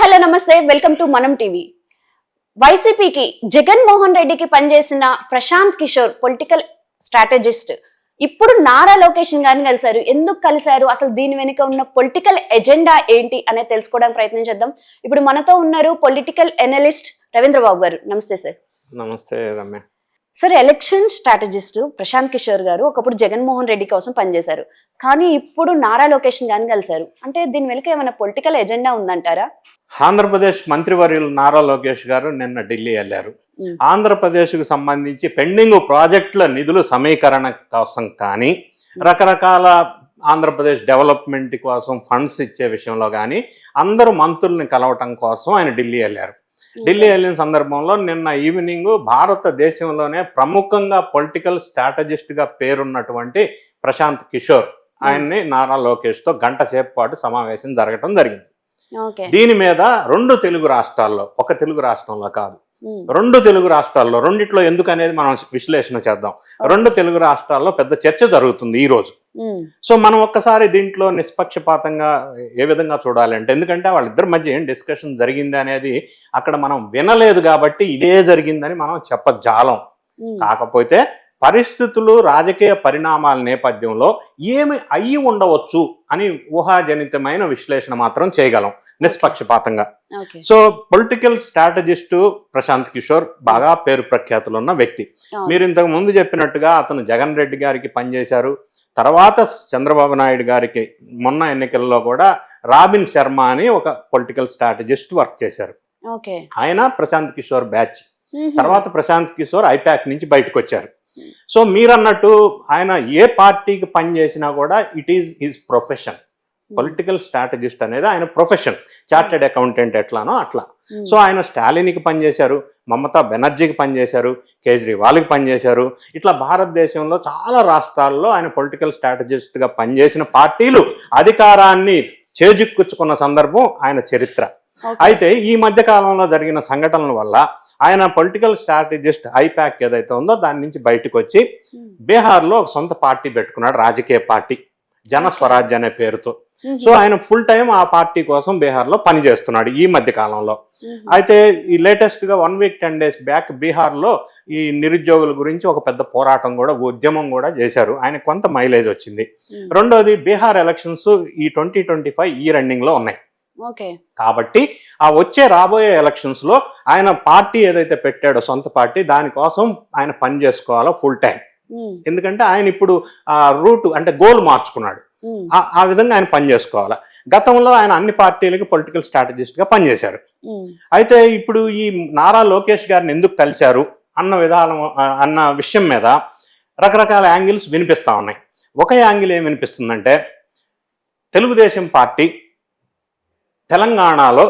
Hello నమస్తే. Welcome to Manam TV. వైసీపీకి జగన్మోహన్ రెడ్డికి పనిచేసిన ప్రశాంత్ కిషోర్ పొలిటికల్ స్ట్రాటజిస్ట్. ఇప్పుడు నారా లోకేష్ గారిని కలిశారు. ఎందుకు కలిశారు? అసలు దీని వెనుక ఉన్న పొలిటికల్ ఎజెండా ఏంటి అనేది తెలుసుకోవడానికి ప్రయత్నం చేద్దాం. ఇప్పుడు మనతో ఉన్నారు పొలిటికల్ ఎనలిస్ట్ రవీంద్రబాబు గారు. నమస్తే సార్. నమస్తే Ramya. Sir election strategist Prashant Kishor గారు ఒకప్పుడు జగన్మోహన్ రెడ్డి కోసం పనిచేశారు. కానీ ఇప్పుడు నారా లోకేష్ గారిని కలిశారు. అంటే దీని వెనుక ఏమైనా పొలిటికల్ ఎజెండా ఉందంటారా? ఆంధ్రప్రదేశ్ మంత్రివర్యులు నారా లోకేష్ గారు నిన్న ఢిల్లీ వెళ్ళారు. ఆంధ్రప్రదేశ్కు సంబంధించి పెండింగ్ ప్రాజెక్టుల నిధుల సమీకరణ కోసం కానీ రకరకాల ఆంధ్రప్రదేశ్ డెవలప్మెంట్ కోసం ఫండ్స్ ఇచ్చే విషయంలో కానీ అందరూ మంత్రుల్ని కలవటం కోసం ఆయన ఢిల్లీ వెళ్ళారు. ఢిల్లీ వెళ్ళిన సందర్భంలో నిన్న ఈవినింగ్ భారతదేశంలోనే ప్రముఖంగా పొలిటికల్ స్ట్రాటజిస్ట్గా పేరున్నటువంటి ప్రశాంత్ కిషోర్ ఆయన్ని నారా లోకేష్తో గంట సేపు పాటు సమావేశం జరగటం జరిగింది. దీని మీద రెండు తెలుగు రాష్ట్రాల్లో ఒక తెలుగు రాష్ట్రంలో కాదు రెండు తెలుగు రాష్ట్రాల్లో రెండిట్లో ఎందుకు అనేది మనం విశ్లేషణ చేద్దాం. రెండు తెలుగు రాష్ట్రాల్లో పెద్ద చర్చ జరుగుతుంది ఈ రోజు. సో మనం ఒక్కసారి దీంట్లో నిష్పక్షపాతంగా ఏ విధంగా చూడాలి అంటే ఎందుకంటే వాళ్ళిద్దరి మధ్య ఏం డిస్కషన్ జరిగింది అనేది అక్కడ మనం వినలేదు కాబట్టి ఇదే జరిగిందని మనం చెప్పజాలం. కాకపోతే పరిస్థితులు రాజకీయ పరిణామాల నేపథ్యంలో ఏమి అయ్యి ఉండవచ్చు అని ఊహాజనితమైన విశ్లేషణ మాత్రం చేయగలం నిష్పక్షపాతంగా. So political strategist Prashant Kishor బాగా పేరు ప్రఖ్యాతులు ఉన్న వ్యక్తి. మీరు ఇంతకు ముందు చెప్పినట్టుగా అతను జగన్ రెడ్డి గారికి పనిచేశారు. తర్వాత చంద్రబాబు నాయుడు గారికి మొన్న ఎన్నికల్లో కూడా రాబిన్ శర్మ అని ఒక పొలిటికల్ స్ట్రాటజిస్ట్ వర్క్ చేశారు. ఆయన ప్రశాంత్ కిషోర్ బ్యాచ్. తర్వాత ప్రశాంత్ కిషోర్ ఐపాక్ నుంచి బయటకు వచ్చారు సో మీరన్నట్టు ఆయన ఏ పార్టీకి పని చేసినా కూడా it is his profession political strategist అనేది ఆయన ప్రొఫెషన్ చార్టెడ్ అకౌంటెంట్ ఎట్లానో అట్లా. ఉమ్, సో ఆయన స్టాలిన్కి పనిచేశారు మమతా బెనర్జీకి పనిచేశారు కేజ్రీవాల్కి పనిచేశారు ఇట్లా భారతదేశంలో చాలా రాష్ట్రాల్లో ఆయన పొలిటికల్ స్ట్రాటజిస్ట్గా పనిచేసిన పార్టీలు అధికారాన్ని చేజిక్కుచ్చుకున్న సందర్భం ఆయన చరిత్ర. అయితే ఈ మధ్య కాలంలో జరిగిన సంఘటనల వల్ల ఆయన పొలిటికల్ స్ట్రాటజిస్ట్ ఐపాక్ ఏదైతే ఉందో దాని నుంచి బయటకు వచ్చి ఉమ్, బీహార్లో ఒక సొంత పార్టీ పెట్టుకున్నాడు రాజకీయ పార్టీ జన స్వరాజ్య అనే పేరుతో. ఉహు, సో ఆయన ఫుల్ టైం ఆ పార్టీ కోసం బీహార్లో పనిచేస్తున్నాడు ఈ మధ్య కాలంలో. ఉహు, అయితే ఈ లేటెస్ట్గా one week ten days back బీహార్లో ఈ నిరుద్యోగుల గురించి ఒక పెద్ద పోరాటం కూడా ఉద్యమం కూడా చేశారు. ఆయన కొంత మైలేజ్ వచ్చింది. రెండోది బీహార్ ఎలక్షన్స్ ఈ ట్వంటీ ట్వంటీ ఫైవ్ ఈ రన్నింగ్లో ఉన్నాయి. కాబట్టి ఆ వచ్చే రాబోయే ఎలక్షన్స్లో ఆయన పార్టీ ఏదైతే పెట్టాడో సొంత పార్టీ దానికోసం ఆయన పని చేసుకోవాలో ఫుల్ టైం ఎందుకంటే ఆయన ఇప్పుడు ఆ రూట్ అంటే గోల్ మార్చుకున్నాడు. ఆ- విధంగా ఆయన పని చేసుకోవాలి. గతంలో ఆయన అన్ని పార్టీలకి పొలిటికల్ స్ట్రాటజిస్ట్గా పనిచేశారు అయితే ఇప్పుడు ఈ నారా లోకేష్ గారిని ఎందుకు కలిశారు అన్న విధానం అన్న విషయం మీద రకరకాల యాంగిల్స్ వినిపిస్తా ఉన్నాయి. ఒక యాంగిల్ ఏం వినిపిస్తుందంటే తెలుగుదేశం పార్టీ తెలంగాణలో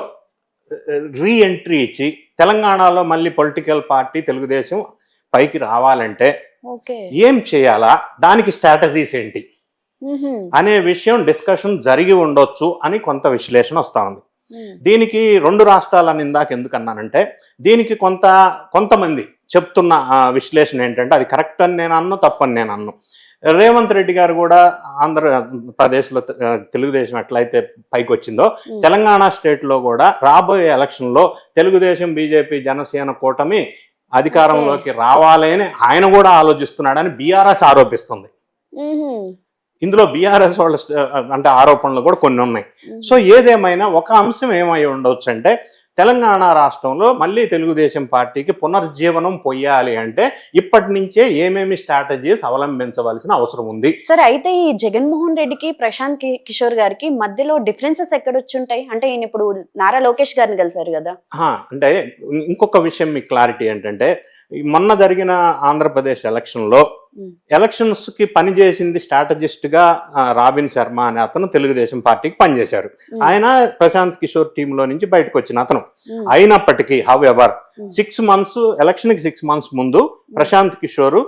రీ ఎంట్రీ ఇచ్చి తెలంగాణలో మళ్ళీ పొలిటికల్ పార్టీ తెలుగుదేశం పైకి రావాలంటే ఏం చేయాలా? దానికి స్ట్రాటజీస్ ఏంటి? అనే విషయం డిస్కషన్ జరిగి ఉండొచ్చు అని కొంత విశ్లేషణ వస్తా ఉంది. దీనికి రెండు రాష్ట్రాలని ఇందాక ఎందుకు అన్నానంటే దీనికి కొంత కొంతమంది చెప్తున్న విశ్లేషణ ఏంటంటే అది కరెక్ట్ అని నేను అన్ను తప్పని నేను అన్ను. రేవంత్ రెడ్డి గారు కూడా ఆంధ్రప్రదేశ్లో తెలుగుదేశం ఎట్లయితే పైకి వచ్చిందో తెలంగాణ స్టేట్లో కూడా రాబోయే ఎలక్షన్లో తెలుగుదేశం బీజేపీ జనసేన కూటమి అధికారంలోకి రావాలి అని ఆయన కూడా ఆలోచిస్తున్నాడని బీఆర్ఎస్ ఆరోపిస్తుంది. ఇందులో బీఆర్ఎస్ వాళ్ళ అంటే ఆరోపణలు కూడా కొన్ని ఉన్నాయి. సో ఏదేమైనా ఒక అంశం ఏమై ఉండొచ్చు అంటే తెలంగాణ రాష్ట్రంలో మళ్ళీ తెలుగుదేశం పార్టీకి పునర్జీవనం పొయ్యాలి అంటే ఇప్పటి నుంచే ఏమేమి స్ట్రాటజీస్ అవలంబించవలసిన అవసరం ఉంది? సరే అయితే ఈ జగన్మోహన్ రెడ్డికి ప్రశాంత్ కి- కిషోర్ గారికి మధ్యలో డిఫరెన్సెస్ ఎక్కడ వచ్చి ఉంటాయి అంటే ఈయన ఇప్పుడు నారా లోకేష్ గారిని కలిసారు కదా. అంటే ఇంకొక విషయం మీకు క్లారిటీ ఏంటంటే మొన్న జరిగిన ఆంధ్రప్రదేశ్ ఎలక్షన్లో ఉమ్, ఎలక్షన్స్కి పనిచేసింది స్ట్రాటజిస్ట్గా ఆ, రాబిన్ శర్మ అనే అతను తెలుగుదేశం పార్టీకి పనిచేశారు. ఆయన ప్రశాంత్ కిషోర్ టీంలో నుంచి బయటకు వచ్చిన అతను అయినప్పటికీ హౌ ఎవర్. సిక్స్ మంత్స్ ఎలక్షన్కి సిక్స్ మంత్స్ ముందు ప్రశాంత్ కిషోర్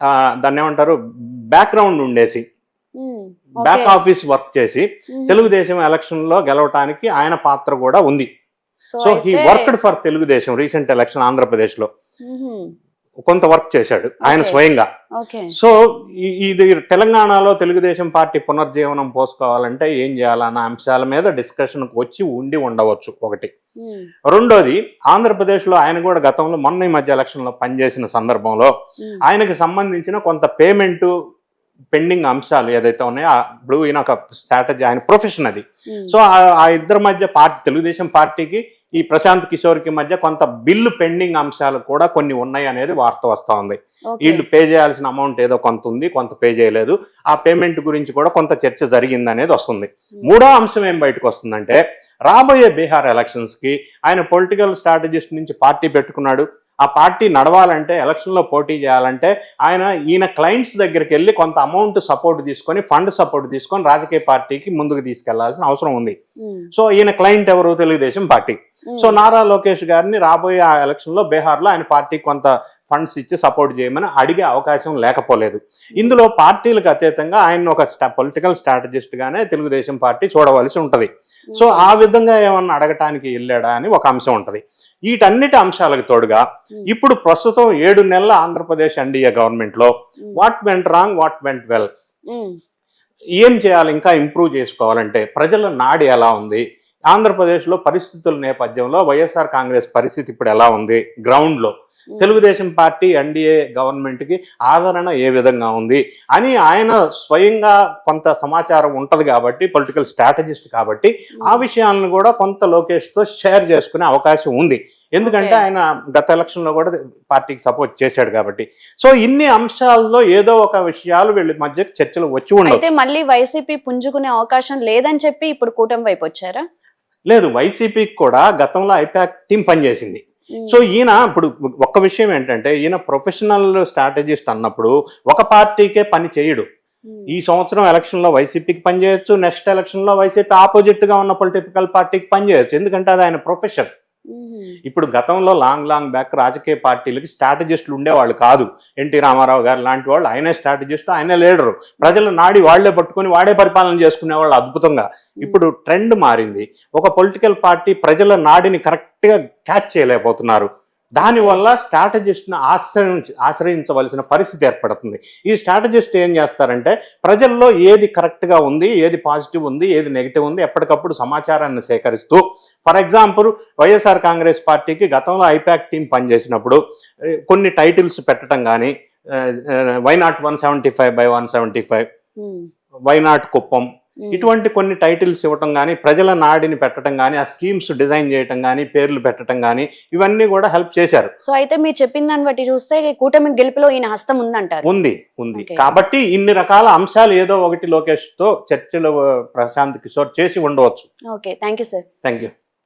ఆ, దాన్ని ఏమంటారు బ్యాక్గ్రౌండ్ ఉండేసి బ్యాక్. ఆఫీస్ వర్క్ చేసి తెలుగుదేశం ఎలక్షన్లో గెలవటానికి ఆయన పాత్ర కూడా ఉంది. So he worked for Telugu Desam recent election ఆంధ్రప్రదేశ్లో కొంత వర్క్ చేశాడు ఆయన. స్వయంగా. సో ఈ- ఇది తెలంగాణలో తెలుగుదేశం పార్టీ పునర్జీవనం పోసుకోవాలంటే ఏం చేయాలన్న అంశాల మీద డిస్కషన్కి వచ్చి ఉండి ఉండవచ్చు ఒకటి. రెండోది ఆంధ్రప్రదేశ్లో ఆయన కూడా గతంలో మొన్న ఈ మధ్య ఎలక్షన్లో పనిచేసిన సందర్భంలో ఆయనకి సంబంధించిన కొంత పేమెంట్ పెండింగ్ అంశాలు ఏదైతే ఉన్నాయో ఆ- ఇప్పుడు ఈయన ఒక స్ట్రాటజీ ఆయన ప్రొఫెషన్ అది. సో ఆ- ఆ ఇద్దరి మధ్య పార్టీ తెలుగుదేశం పార్టీకి ఈ ప్రశాంత్ కిషోర్కి మధ్య కొంత బిల్లు పెండింగ్ అంశాలు కూడా కొన్ని ఉన్నాయి అనేది వార్త వస్తూ ఉంది. వీళ్ళు పే చేయాల్సిన అమౌంట్ ఏదో కొంత ఉంది కొంత పే చేయలేదు. ఆ పేమెంట్ గురించి కూడా కొంత చర్చ జరిగింది అనేది వస్తుంది. మూడో అంశం ఏం బయటకు వస్తుందంటే రాబోయే బీహార్ ఎలక్షన్స్కి ఆయన పొలిటికల్ స్ట్రాటజిస్ట్ నుంచి పార్టీ పెట్టుకున్నాడు. ఆ పార్టీ నడవాలంటే ఎలక్షన్లో పోటీ చేయాలంటే ఆయన ఈయన క్లయింట్స్ దగ్గరికి వెళ్ళి కొంత అమౌంట్ సపోర్ట్ తీసుకొని ఫండ్ సపోర్ట్ తీసుకొని రాజకీయ పార్టీకి ముందుకు తీసుకెళ్ళాల్సిన అవసరం ఉంది. సో ఈయన క్లయింట్ ఎవరు? తెలుగుదేశం పార్టీ. సో నారా లోకేష్ గారిని రాబోయే ఆ ఎలక్షన్లో బీహార్లో ఆయన పార్టీకి కొంత ఫండ్స్ ఇచ్చి సపోర్ట్ చేయమని అడిగే అవకాశం లేకపోలేదు. ఇందులో పార్టీలకు అతీతంగా ఆయన ఒక పొలిటికల్ స్ట్రాటజిస్ట్ గానే తెలుగుదేశం పార్టీ చూడవలసి ఉంటది. సో ఆ విధంగా ఏమన్నా అడగటానికి వెళ్ళాడా అని ఒక అంశం ఉంటది. వీటన్నిటి అంశాలకు తోడుగా ఇప్పుడు ప్రస్తుతం ఏడు నెలల ఆంధ్రప్రదేశ్ ఎన్డీఏ గవర్నమెంట్లో ఉమ్, what went wrong what went well? ఏం చేయాలి ఇంకా ఇంప్రూవ్ చేసుకోవాలంటే ప్రజల నాడి ఎలా ఉంది? ఆంధ్రప్రదేశ్లో పరిస్థితుల నేపథ్యంలో వైఎస్ఆర్ కాంగ్రెస్ పరిస్థితి ఇప్పుడు ఎలా ఉంది? గ్రౌండ్లో తెలుగుదేశం పార్టీ ఎన్డీఏ గవర్నమెంట్కి ఆదరణ ఏ విధంగా ఉంది అని ఆయన స్వయంగా కొంత సమాచారం ఉంటది కాబట్టి పొలిటికల్ స్ట్రాటజిస్ట్ కాబట్టి ఆ విషయాలను కూడా కొంత లోకేష్తో షేర్ చేసుకునే అవకాశం ఉంది. ఎందుకంటే. ఆయన గత ఎలక్షన్లో కూడా పార్టీకి సపోర్ట్ చేశాడు కాబట్టి. సో ఇన్ని అంశాల్లో ఏదో ఒక విషయాలు వీళ్ళ మధ్య చర్చలు వచ్చి ఉండొచ్చు. మళ్ళీ వైసీపీ పుంజుకునే అవకాశం లేదని చెప్పి ఇప్పుడు కూటమి వైపు వచ్చారా? లేదు వైసీపీకి కూడా గతంలో ఐపాక్ టీం పనిచేసింది. సో ఈయన ఇప్పుడు ఒక్క విషయం ఏంటంటే ఈయన ప్రొఫెషనల్ స్ట్రాటజిస్ట్ అన్నప్పుడు ఒక పార్టీకే పని చేయడు. ఈ సంవత్సరం ఎలక్షన్లో వైసీపీకి పనిచేయొచ్చు నెక్స్ట్ ఎలక్షన్లో వైసీపీ ఆపోజిట్గా ఉన్న పొలిటికల్ పార్టీకి పనిచేయొచ్చు ఎందుకంటే అది ఆయన ప్రొఫెషన్. ఇప్పుడు గతంలో లాంగ్ లాంగ్ బ్యాక్ రాజకీయ పార్టీలకి స్ట్రాటజిస్టులు ఉండేవాళ్ళు కాదు. ఎన్టీ రామారావు గారు లాంటి వాళ్ళు ఆయనే స్ట్రాటజిస్ట్ ఆయనే లీడరు. ప్రజల నాడి వాళ్ళే పట్టుకొని వాడే పరిపాలన చేసుకునేవాళ్ళు అద్భుతంగా. ఇప్పుడు ట్రెండ్ మారింది. ఒక పొలిటికల్ పార్టీ ప్రజల నాడిని కరెక్ట్గా క్యాచ్ చేయలేకపోతున్నారు. దానివల్ల స్ట్రాటజిస్ట్ని ఆశ్రయించ ఆశ్రయించవలసిన పరిస్థితి ఏర్పడుతుంది. ఈ స్ట్రాటజిస్ట్ ఏం చేస్తారంటే ప్రజల్లో ఏది కరెక్ట్గా ఉంది ఏది పాజిటివ్ ఉంది ఏది నెగిటివ్ ఉంది ఎప్పటికప్పుడు సమాచారాన్ని సేకరిస్తూ ఫర్ ఎగ్జాంపుల్ వైఎస్ఆర్ కాంగ్రెస్ పార్టీకి గతంలో ఐపాక్ టీం పనిచేసినప్పుడు కొన్ని టైటిల్స్ పెట్టడం కానీ why not one seventy five by one seventy five um, why not Kuppam ఇటువంటి కొన్ని టైటిల్స్ ఇవ్వటం కానీ ప్రజల నాడిని పెట్టడం కానీ ఆ స్కీమ్స్ డిజైన్ చేయటం కానీ పేర్లు పెట్టడం కానీ ఇవన్నీ కూడా హెల్ప్ చేశారు. సో అయితే మీరు చెప్పిన దాన్ని బట్టి చూస్తే కూటమి గెలుపులో ఈయన హస్తం ఉందంటారు. ఉంది ఉంది. కాబట్టి ఇన్ని రకాల అంశాలు ఏదో ఒకటి లోకేష్తో చర్చలు ప్రశాంత్ కిషోర్ చేసి ఉండవచ్చు. Okay. Thank you sir. Thank you